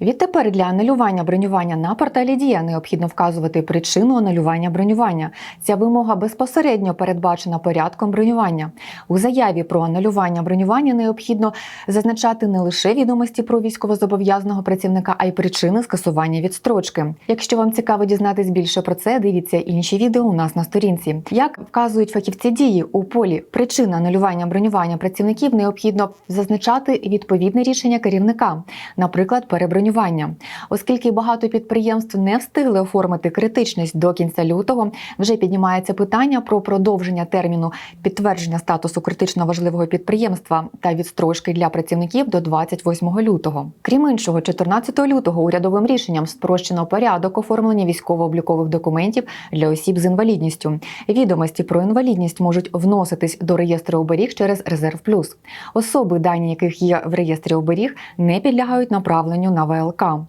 Відтепер для анулювання бронювання на порталі Дія необхідно вказувати причину анулювання бронювання. Ця вимога безпосередньо передбачена порядком бронювання. У заяві про анулювання бронювання необхідно зазначати не лише відомості про військовозобов'язаного працівника, а й причини скасування відстрочки. Якщо вам цікаво дізнатись більше про це, дивіться інші відео у нас на сторінці. Як вказують фахівці дії у полі причина анулювання бронювання працівників, необхідно зазначати відповідне рішення керівника, наприклад, перебронювання. Оскільки багато підприємств не встигли оформити критичність до кінця лютого, вже піднімається питання про продовження терміну підтвердження статусу критично важливого підприємства та відстрочки для працівників до 28 лютого. Крім іншого, 14 лютого урядовим рішенням спрощено порядок оформлення військово-облікових документів для осіб з інвалідністю. Відомості про інвалідність можуть вноситись до реєстру оберіг через Резерв Плюс. Особи, дані яких є в реєстрі оберіг, не підлягають направленню на ВЛК.